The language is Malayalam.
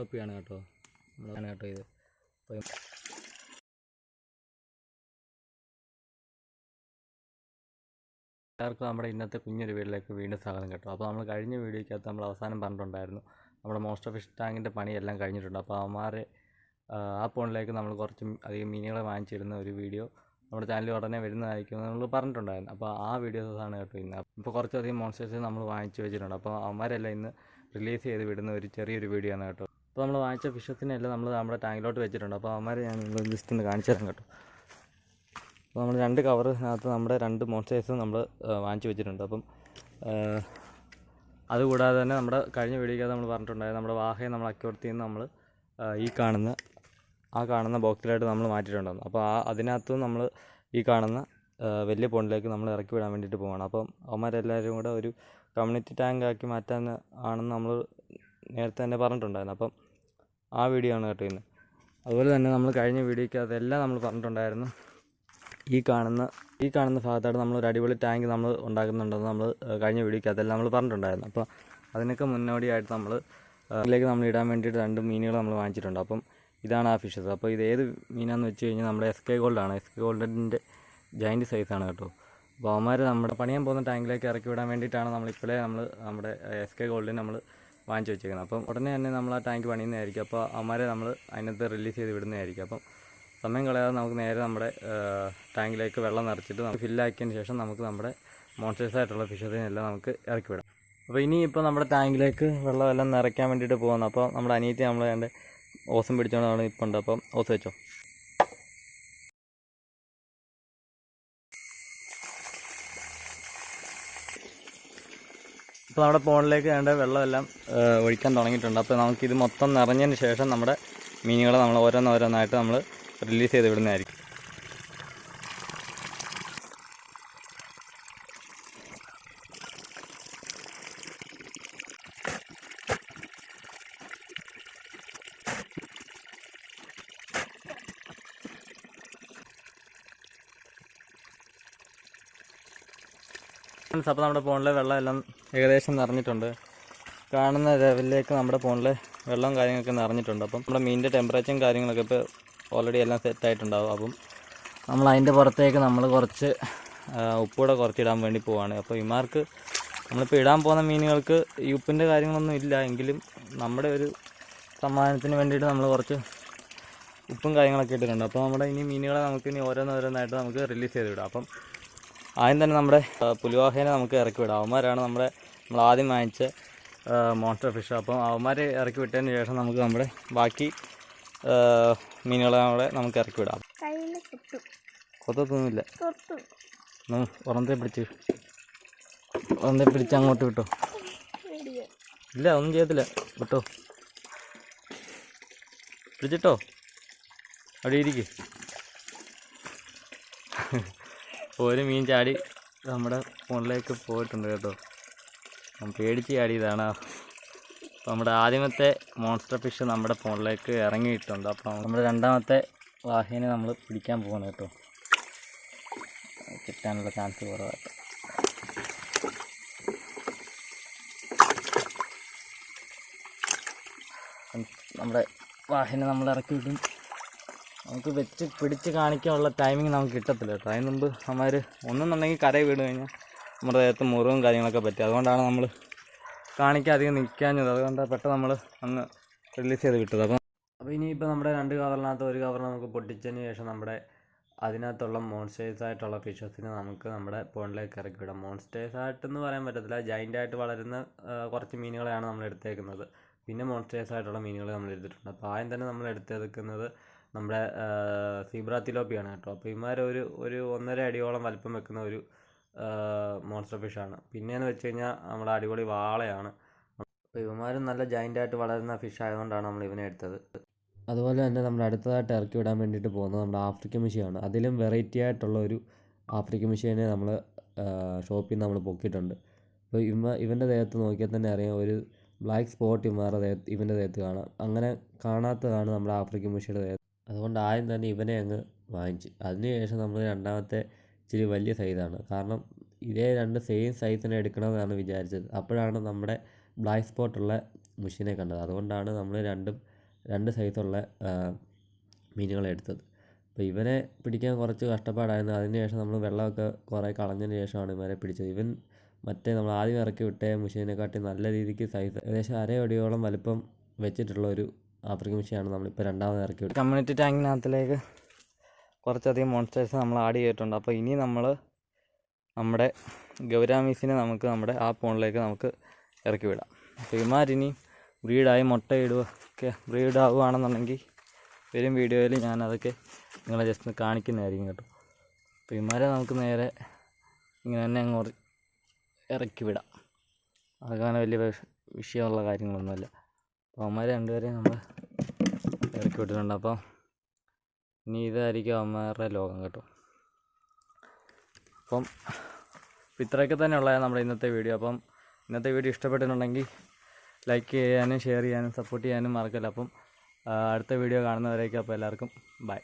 തിലോപ്പിയാണ് കേട്ടോ. നമ്മളാണ് കേട്ടോ ഇത് എല്ലാവർക്കും നമ്മുടെ ഇന്നത്തെ കുഞ്ഞൊരു വീട്ടിലേക്ക് വീണ്ടും സ്വാഗതം കേട്ടോ. അപ്പോൾ നമ്മൾ കഴിഞ്ഞ വീഡിയോയ്ക്കകത്ത് നമ്മൾ അവസാനം പറഞ്ഞിട്ടുണ്ടായിരുന്നു. നമ്മുടെ ഓഫ് ഫിഷ് ടാങ്കിന്റെ പണിയെല്ലാം കഴിഞ്ഞിട്ടുണ്ട്. അപ്പോൾ അവന്മാരെ ആ, ആ പോണിലേക്ക് നമ്മൾ കുറച്ച് അധികം മീനുകളെ വാങ്ങിച്ചിരുന്ന ഒരു വീഡിയോ നമ്മുടെ ചാനലിൽ ഉടനെ വരുന്നതായിരിക്കും നമ്മൾ പറഞ്ഞിട്ടുണ്ടായിരുന്നു. അപ്പോൾ ആ വീഡിയോസാണ് കേട്ടോ ഇന്ന്. ഇപ്പോൾ കുറച്ചധികം മോൺസ്റ്റേഴ്സ് നമ്മൾ വാങ്ങിച്ചു വെച്ചിട്ടുണ്ട്. അപ്പോൾ അവന്മാരെല്ലാം ഇന്ന് റിലീസ് ചെയ്ത് വിടുന്ന ഒരു ചെറിയൊരു വീഡിയോ ആണ് കേട്ടോ. അപ്പോൾ നമ്മൾ വാങ്ങിച്ച ഫിഷത്തിനെല്ലാം നമ്മൾ നമ്മുടെ ടാങ്കിലോട്ട് വെച്ചിട്ടുണ്ട്. അപ്പോൾ അവന്മാരെ ഞാൻ നിങ്ങൾ ജസ്റ്റ് ഒന്ന് കാണിച്ചു തരാം കേട്ടോ. അപ്പോൾ നമ്മൾ രണ്ട് കവറിനകത്ത് നമ്മുടെ രണ്ട് മോൺസ്റ്റേഴ്സും നമ്മൾ വാങ്ങിച്ചു വെച്ചിട്ടുണ്ട്. അപ്പം അതുകൂടാതെ തന്നെ നമ്മുടെ കഴിഞ്ഞ വീഡിയോക്കകത്ത് നമ്മൾ പറഞ്ഞിട്ടുണ്ടായത് നമ്മുടെ വാഹയെ നമ്മൾ അക്യൂർത്തി നിന്ന് നമ്മൾ ഈ കാണുന്ന ആ കാണുന്ന ബോക്സിലായിട്ട് നമ്മൾ മാറ്റിയിട്ടുണ്ടാകും അപ്പോൾ ആ അതിനകത്ത് നമ്മൾ ഈ കാണുന്ന വലിയ പോണ്ടിലേക്ക് നമ്മൾ ഇറക്കി വിടാൻ വേണ്ടിയിട്ട് പോവാണ്. അപ്പം അവന്മാരെല്ലാവരും കൂടെ ഒരു കമ്മ്യൂണിറ്റി ടാങ്ക് ആക്കി മാറ്റാൻ ആണെന്ന് നമ്മൾ നേരത്തെ തന്നെ പറഞ്ഞിട്ടുണ്ടായിരുന്നു. അപ്പം ആ വീഡിയോ ആണ് കേട്ടോ ഇന്ന്. അതുപോലെ തന്നെ നമ്മൾ കഴിഞ്ഞ വീഡിയോയ്ക്ക് അതെല്ലാം നമ്മൾ പറഞ്ഞിട്ടുണ്ടായിരുന്നു. ഈ കാണുന്ന ഈ കാണുന്ന ഭാഗത്തായിട്ട് നമ്മൾ ഒരു അടിപൊളി ടാങ്ക് നമ്മൾ ഉണ്ടാക്കുന്നുണ്ടെന്ന് നമ്മൾ കഴിഞ്ഞ വീഡിയോയ്ക്ക് അതെല്ലാം നമ്മൾ പറഞ്ഞിട്ടുണ്ടായിരുന്നു. അപ്പോൾ അതിനൊക്കെ മുന്നോടിയായിട്ട് നമ്മൾ അതിലേക്ക് നമ്മൾ ഇടാൻ വേണ്ടിയിട്ട് രണ്ട് മീനുകൾ നമ്മൾ വാങ്ങിച്ചിട്ടുണ്ട്. അപ്പം ഇതാണ് ആ ഫിഷസ് അപ്പോൾ ഇത് ഏത് മീനാന്ന് വെച്ച് കഴിഞ്ഞാൽ നമ്മുടെ എസ് കെ ഗോൾഡാണ് എസ് കെ ഗോൾഡിന്റെ ജയിന്റ് സൈസാണ് കേട്ടോ. അപ്പോൾ അവന്മാർ നമ്മുടെ പണിയാൻ പോകുന്ന ടാങ്കിലേക്ക് ഇറക്കി വിടാൻ വേണ്ടിയിട്ടാണ് നമ്മളിപ്പോഴേ നമ്മൾ നമ്മുടെ എസ് കെ ഗോൾഡിന് നമ്മൾ വാങ്ങിച്ച് വെച്ചേക്കുന്നത് അപ്പം ഉടനെ തന്നെ നമ്മൾ ആ ടാങ്ക് പണിയുന്നതായിരിക്കും. അപ്പോൾ അമ്മമാരെ നമ്മൾ അതിനകത്ത് റിലീസ് ചെയ്ത് വിടുന്നതായിരിക്കും. അപ്പം സമയം കളയാതെ നമുക്ക് നേരെ നമ്മുടെ ടാങ്കിലേക്ക് വെള്ളം നിറച്ചിട്ട് നമുക്ക് ഫില്ലാക്കിയതിന് ശേഷം നമുക്ക് നമ്മുടെ മോൺസ്റ്റേഴ്സ് ആയിട്ടുള്ള ഫിഷസിനെല്ലാം നമുക്ക് ഇറക്കി വിടാം. അപ്പോൾ ഇനി ഇപ്പോൾ നമ്മുടെ ടാങ്കിലേക്ക് വെള്ളമെല്ലാം നിറയ്ക്കാൻ വേണ്ടിയിട്ട് പോകുന്നു. അപ്പോൾ നമ്മുടെ അനിയത്തി നമ്മൾ വേണ്ട ഓസം പിടിച്ചോണ്ടാണ് ഇപ്പോൾ ഉണ്ട് അപ്പം ഓസ് വെച്ചോ? ഇപ്പോൾ നമ്മുടെ പോണിലേക്ക് വേണ്ട വെള്ളമെല്ലാം ഒഴിക്കാൻ തുടങ്ങിയിട്ടുണ്ട്. അപ്പോൾ നമുക്കിത് മൊത്തം നിറഞ്ഞതിന് ശേഷം നമ്മുടെ മീനുകളെ നമ്മൾ ഓരോന്നോരോന്നായിട്ട് നമ്മൾ റിലീസ് ചെയ്ത് വിടുന്നതായിരിക്കും. അപ്പോൾ നമ്മുടെ ഫോണിലെ വെള്ളം എല്ലാം ഏകദേശം നിറഞ്ഞിട്ടുണ്ട്. കാണുന്ന ലെവലിലേക്ക് നമ്മുടെ ഫോണിലെ വെള്ളവും കാര്യങ്ങളൊക്കെ നിറഞ്ഞിട്ടുണ്ട്. അപ്പം നമ്മുടെ മീനിന്റെ ടെമ്പറേച്ചറും കാര്യങ്ങളൊക്കെ ഇപ്പോൾ ഓൾറെഡി എല്ലാം സെറ്റ് ആയിട്ടുണ്ടാവും. അപ്പം നമ്മൾ അതിന്റെ പുറത്തേക്ക് നമ്മൾ കുറച്ച് ഉപ്പൂടെ കുറച്ചിടാൻ വേണ്ടി പോവാണ്. അപ്പോൾ ഇമാർക്ക് നമ്മളിപ്പോൾ ഇടാൻ പോകുന്ന മീനുകൾക്ക് ഈ ഉപ്പിന്റെ കാര്യങ്ങളൊന്നും ഇല്ല. എങ്കിലും നമ്മുടെ ഒരു സമ്മാനത്തിന് വേണ്ടിയിട്ട് നമ്മൾ കുറച്ച് ഉപ്പും കാര്യങ്ങളൊക്കെ ഇട്ടിട്ടുണ്ട്. അപ്പോൾ നമ്മുടെ ഇനി മീനുകളെ നമുക്ക് ഇനി ഓരോന്നോരോന്നായിട്ട് നമുക്ക് റിലീസ് ചെയ്ത് വിടാം. അപ്പം ആദ്യം തന്നെ നമ്മുടെ പുലിവാഹേനെ നമുക്ക് ഇറക്കി വിടാം. അവന്മാരാണ് നമ്മുടെ നമ്മൾ ആദ്യം വാങ്ങിച്ച മോൺസ്റ്റർ ഫിഷ് അപ്പം അവന്മാരെ ഇറക്കി വിട്ടതിന് ശേഷം നമുക്ക് നമ്മുടെ ബാക്കി മീനുകളെ നമ്മളെ നമുക്ക് ഇറക്കി വിടാം. കൊത്തൊന്നുമില്ല. ഉറന്തേ പിടിച്ച് ഉറന്തേ പിടിച്ച് അങ്ങോട്ട് വിട്ടോ. ഇല്ല ഒന്നും ചെയ്യത്തില്ല. വിട്ടോ. പിടിച്ചിട്ടോ? അവിടെ ഇരിക്ക്. ഒരു മീൻ ചാടി നമ്മുടെ ഫോണിലേക്ക് പോയിട്ടുണ്ട് കേട്ടോ. പേടിച്ച് ചാടിയതാണ്. അപ്പോൾ നമ്മുടെ ആദ്യമത്തെ മോൺസ്റ്റർ ഫിഷ് നമ്മുടെ ഫോണിലേക്ക് ഇറങ്ങിയിട്ടുണ്ട്. അപ്പോൾ നമ്മുടെ രണ്ടാമത്തെ വാഹിനെ നമ്മൾ പിടിക്കാൻ പോകണം കേട്ടോ. കിട്ടാനുള്ള ചാൻസ് കുറവായിട്ട് നമ്മുടെ വാഹിനെ നമ്മൾ ഇറക്കി വിടും നമുക്ക് വെച്ച് പിടിച്ച് കാണിക്കാനുള്ള ടൈമിങ് നമുക്ക് കിട്ടത്തില്ല. കേട്ടോ. അതിന് മുമ്പ് അമ്മമാർ ഒന്നെന്നുണ്ടെങ്കിൽ കരയിൽ വീണ് കഴിഞ്ഞാൽ നമ്മുടെ ദേഹത്ത് മുറിവും കാര്യങ്ങളൊക്കെ പറ്റി. അതുകൊണ്ടാണ് നമ്മൾ കാണിക്കാൻ അധികം നിൽക്കാഞ്ഞത് അതുകൊണ്ട് പെട്ടെന്ന് നമ്മൾ അങ്ങ് റിലീസ് ചെയ്ത് വിട്ടത്. അപ്പം അപ്പോൾ ഇനിയിപ്പോൾ നമ്മുടെ രണ്ട് കവറിനകത്ത് ഒരു കവർ നമുക്ക് പൊട്ടിച്ചതിന് ശേഷം നമ്മുടെ അതിനകത്തുള്ള മോൺസ്റ്റേഴ്സ് ആയിട്ടുള്ള ഫിഷസിനെ നമുക്ക് നമ്മുടെ പോണ്ടിലേക്ക് ഇറക്കി വിടാം. മോൺസ്റ്റേഴ്സ് ആയിട്ടെന്ന് പറയാൻ പറ്റത്തില്ല. ജൈന്റ് ആയിട്ട് വളരുന്ന കുറച്ച് മീനുകളെയാണ് നമ്മൾ എടുത്തേക്കുന്നത്. പിന്നെ മോൺസ്റ്റേഴ്സ് ആയിട്ടുള്ള മീനുകൾ നമ്മൾ എടുത്തിട്ടുണ്ട്. അപ്പോൾ ആദ്യം തന്നെ നമ്മൾ എടുത്തെടുക്കുന്നത് നമ്മുടെ സീബ്ര തിലോപ്പിയാണ് കേട്ടോ. അപ്പോൾ ഇമാർ ഒരു ഒരു ഒന്നര അടിയോളം വലിപ്പം വെക്കുന്ന ഒരു മോൺസ്റ്റർ ഫിഷാണ് പിന്നെയെന്ന് വെച്ച് കഴിഞ്ഞാൽ നമ്മുടെ അടിപൊളി വാളയാണ്. അപ്പോൾ ഇവന്മാരും നല്ല ജൈന്റ് ആയിട്ട് വളരുന്ന ഫിഷ് ആയതുകൊണ്ടാണ് നമ്മൾ ഇവനെ എടുത്തത്. അതുപോലെ തന്നെ നമ്മൾ അടുത്തതായിട്ട് ഇറക്കി വിടാൻ വേണ്ടിയിട്ട് പോകുന്നത് നമ്മുടെ ആഫ്രിക്കൻ മിഷിയാണ് അതിലും വെറൈറ്റി ആയിട്ടുള്ള ഒരു ആഫ്രിക്കൻ മിഷീനെ നമ്മൾ ഷോപ്പിൽ നിന്ന് നമ്മൾ പൊക്കിയിട്ടുണ്ട്. അപ്പോൾ ഇവ ഇവന്റെ ദേഹത്ത് നോക്കിയാൽ തന്നെ അറിയാം ഒരു ബ്ലാക്ക് സ്പോട്ട് ഇവന്മാരുടെ ദേഹത്ത് ഇവന്റെ ദേഹത്ത് കാണാം. അങ്ങനെ കാണാത്തതാണ് നമ്മുടെ ആഫ്രിക്കൻ മിഷിയുടെ ദേഹത്ത്. അതുകൊണ്ട് ആദ്യം തന്നെ ഇവനെ അങ്ങ് വാങ്ങിച്ച്. അതിനുശേഷം നമ്മൾ രണ്ടാമത്തെ ഇച്ചിരി വലിയ സൈസാണ്. കാരണം ഇതേ രണ്ട് സെയിം സൈസ് തന്നെ എടുക്കണമെന്നാണ് വിചാരിച്ചത്. അപ്പോഴാണ് നമ്മുടെ ബ്ലാക്ക് സ്പോട്ടുള്ള മുഷിനെ കണ്ടത്. അതുകൊണ്ടാണ് നമ്മൾ രണ്ടും രണ്ട് സൈസുള്ള മീനുകളെ എടുത്തത്. അപ്പോൾ ഇവനെ പിടിക്കാൻ കുറച്ച് കഷ്ടപ്പാടായിരുന്നു. അതിന് ശേഷം നമ്മൾ വെള്ളമൊക്കെ കുറേ കളഞ്ഞതിന് ശേഷമാണ് ഇവരെ പിടിച്ചത്. ഇവൻ മറ്റേ നമ്മൾ ആദ്യം ഇറക്കി വിട്ട മുഷീനെക്കാട്ടി നല്ല രീതിക്ക് സൈസ് ഏകദേശം അരയടിയോളം വലിപ്പം വെച്ചിട്ടുള്ള ഒരു ആഫ്രിക്കൻ മുഷിയാണ് നമ്മളിപ്പോൾ രണ്ടാമത് ഇറക്കി വിട്ടത്. കമ്മ്യൂണിറ്റി ടാങ്കിനകത്തിലേക്ക് കുറച്ചധികം മോൺസ്റ്റേഴ്സ് നമ്മൾ ആഡ് ചെയ്തിട്ടുണ്ട്. അപ്പോൾ ഇനി നമ്മൾ നമ്മുടെ ഗൗരാമീസിനെ നമുക്ക് നമ്മുടെ ആ പോണിലേക്ക് നമുക്ക് ഇറക്കി വിടാം. അപ്പോൾ ഇമാരിനി ബ്രീഡായി മുട്ടയിടുക ഒക്കെ ബ്രീഡ് ആവുകയാണെന്നുണ്ടെങ്കിൽ വരും വീഡിയോയിൽ ഞാനതൊക്കെ നിങ്ങളെ ജസ്റ്റ് കാണിക്കുന്നതായിരിക്കും കേട്ടോ. അപ്പോൾ ഇമാരെ നമുക്ക് നേരെ ഇങ്ങനെ തന്നെ അങ്ങോട്ട് ഇറക്കി വിടാം. അതൊക്കെ അങ്ങനെ വലിയ വിഷയമുള്ള കാര്യങ്ങളൊന്നുമല്ല. അപ്പോൾ അവന്മാരെ രണ്ടുപേരെയും നമ്മൾ ഇറക്കി വിട്ടിട്ടുണ്ട്. അപ്പോൾ ഇനി ഇതായിരിക്കും അവന്മാരുടെ ലോകം കേട്ടോ. അപ്പം ഇത്രയൊക്കെ തന്നെയുള്ള നമ്മുടെ ഇന്നത്തെ വീഡിയോ. അപ്പം ഇന്നത്തെ വീഡിയോ ഇഷ്ടപ്പെട്ടിട്ടുണ്ടെങ്കിൽ ലൈക്ക് ചെയ്യാനും ഷെയർ ചെയ്യാനും സപ്പോർട്ട് ചെയ്യാനും മറക്കല്ല. അപ്പം അടുത്ത വീഡിയോ കാണുന്നവരേക്കും അപ്പോൾ എല്ലാവർക്കും ബൈ.